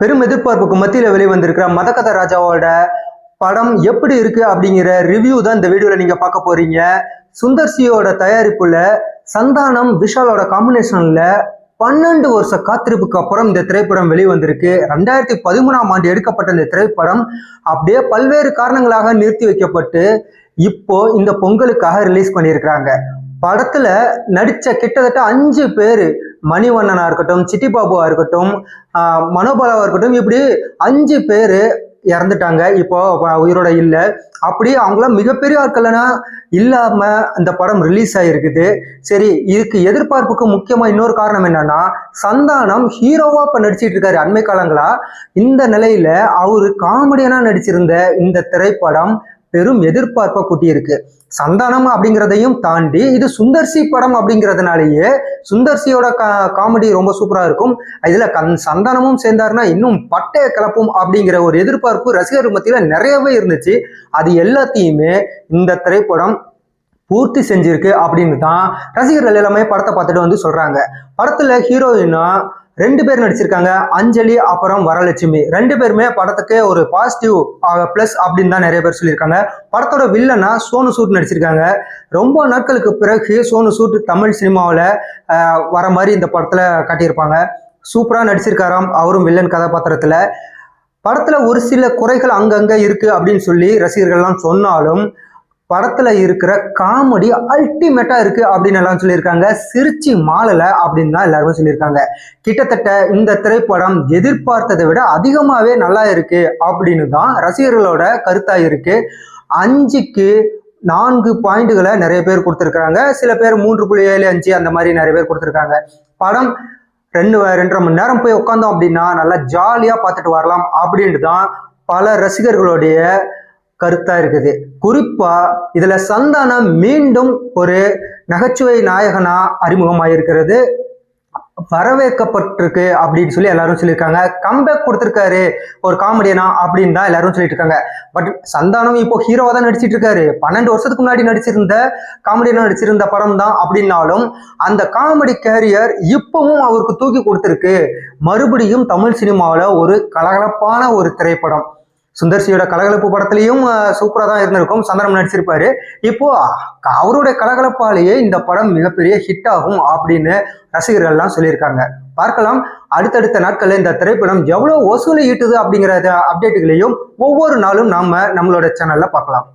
பெரும் எதிர்பார்ப்புக்கு மத்தியில் வெளிவந்திருக்கிற மதகத ராஜாவோட படம் எப்படி இருக்கு அப்படிங்கிற ரிவ்யூ தான் இந்த வீடியோல நீங்க பார்க்க போறீங்க. சுந்தர்சியோட தயாரிப்புல சந்தானம் விஷாலோட காம்பினேஷன்ல பன்னெண்டு வருஷ காத்திருப்புக்கு அப்புறம் இந்த திரைப்படம் வெளிவந்திருக்கு. ரெண்டாயிரத்தி பதிமூணாம் ஆண்டு எடுக்கப்பட்ட இந்த திரைப்படம் அப்படியே பல்வேறு காரணங்களாக நிறுத்தி வைக்கப்பட்டு இப்போ இந்த பொங்கலுக்காக ரிலீஸ் பண்ணியிருக்கிறாங்க. படத்துல நடிச்ச கிட்டத்தட்ட அஞ்சு பேர் மணிவண்ணனா இருக்கட்டும் சிட்டி பாபுவா இருக்கட்டும் மனோபாலாவாக மனோபாலாவா இருக்கட்டும் இப்படி அஞ்சு பேர் இறந்துட்டாங்க. இப்போ உயிரோட இல்லை. அப்படி அவங்களாம் மிகப்பெரிய ஆட்கள்னா இல்லாம அந்த படம் ரிலீஸ் ஆயிருக்குது. சரி இதுக்கு எதிர்பார்ப்புக்கு முக்கியமா இன்னொரு காரணம் என்னன்னா சந்தானம் ஹீரோவா இப்ப நடிச்சிட்டு இருக்காரு அண்மை காலங்களா. இந்த நிலையில அவரு காமெடியனா நடிச்சிருந்த இந்த திரைப்படம் பெரும் எதிர்பார்ப்பை கூட்டியிருக்கு. சந்தானம் அப்படிங்கிறதையும் தாண்டி இது சுந்தர்சி படம் அப்படிங்கிறதுனாலேயே சுந்தர்சியோட கா காமெடி ரொம்ப சூப்பரா இருக்கும். இதுல கண் சந்தானமும் சேர்ந்தாருன்னா இன்னும் பட்டைய கிளப்பும் அப்படிங்கிற ஒரு எதிர்பார்ப்பு ரசிகர் மத்தியில நிறையவே இருந்துச்சு. அது எல்லாத்தையுமே இந்த திரைப்படம் பூர்த்தி செஞ்சிருக்கு அப்படின்னு தான் ரசிகர்கள் எல்லாமே படத்தை பார்த்துட்டு வந்து சொல்றாங்க. படத்துல ஹீரோயினா ரெண்டு பேர் நடிச்சிருக்காங்க. அஞ்சலி அப்புறம் வரலட்சுமி. ரெண்டு பேருமே படத்துக்கு ஒரு பாசிட்டிவ் ப்ளஸ் அப்படின்னு தான் நிறைய பேர் சொல்லியிருக்காங்க. படத்தோட வில்லனா சோனு சூட் நடிச்சிருக்காங்க. ரொம்ப நாட்களுக்கு பிறகு சோனு சூட் தமிழ் சினிமாவில் வர மாதிரி இந்த படத்தில் காட்டியிருப்பாங்க. சூப்பராக நடிச்சிருக்காராம் அவரும் வில்லன் கதாபாத்திரத்தில். படத்தில் ஒரு சில குறைகள் அங்கங்கே இருக்குது அப்படின்னு சொல்லி ரசிகர்கள்லாம் சொன்னாலும் படத்துல இருக்கிற காமெடி அல்டிமேட்டா இருக்கு அப்படின்னு எல்லாம் சொல்லியிருக்காங்க. சிரிச்சு மாலல அப்படின்னு தான் எல்லாருமே சொல்லியிருக்காங்க. கிட்டத்தட்ட இந்த திரைப்படம் எதிர்பார்த்ததை விட அதிகமாவே நல்லா இருக்கு அப்படின்னு தான் ரசிகர்களோட கருத்தா இருக்கு. அஞ்சுக்கு நான்கு பாயிண்ட்டுகளை நிறைய பேர் கொடுத்துருக்காங்க சில பேர் மூன்று புள்ளி ஏழு அஞ்சு அந்த மாதிரி நிறைய பேர் கொடுத்துருக்காங்க. படம் ரெண்டு ரெண்டரை மணி நேரம் போய் உட்காந்தோம் அப்படின்னா நல்லா ஜாலியாக பார்த்துட்டு வரலாம் அப்படின்ட்டு தான் பல ரசிகர்களுடைய கருத்தா இருக்குது. குறிப்பா இதுல சந்தானம் மீண்டும் ஒரு நகைச்சுவை நாயகனா அறிமுகமாயிருக்கிறது. வரவேற்கப்பட்டிருக்கு அப்படின்னு சொல்லி எல்லாரும் சொல்லியிருக்காங்க. கம்பேக் கொடுத்துருக்காரு. ஒரு காமெடியனா அப்படின்னு தான் எல்லாரும் சொல்லிட்டு இருக்காங்க பட் சந்தானம் இப்போ ஹீரோவா தான் நடிச்சிட்டு இருக்காரு பன்னெண்டு வருஷத்துக்கு முன்னாடி நடிச்சிருந்த காமெடியனா நடிச்சிருந்த படம் தான் அப்படின்னாலும் அந்த காமெடி கேரியர் இப்பவும் அவருக்கு தூக்கி கொடுத்துருக்கு. மறுபடியும் தமிழ் சினிமாவில் ஒரு கலகலப்பான ஒரு திரைப்படம். சுந்தர்சியோட கலகலப்பு படத்துலையும் சூப்பராக தான் இருந்திருக்கும். சந்திரம் நடிச்சிருப்பாரு. இப்போ அவருடைய கலகலப்பாலேயே இந்த படம் மிகப்பெரிய ஹிட் ஆகும் அப்படின்னு ரசிகர்கள்லாம் சொல்லியிருக்காங்க. பார்க்கலாம் அடுத்தடுத்த நாட்களில் இந்த திரைப்படம் எவ்வளோ வசூலை ஈட்டுது அப்படிங்கிற அப்டேட்டுகளையும் ஒவ்வொரு நாளும் நாம நம்மளோட சேனல்ல பார்க்கலாம்.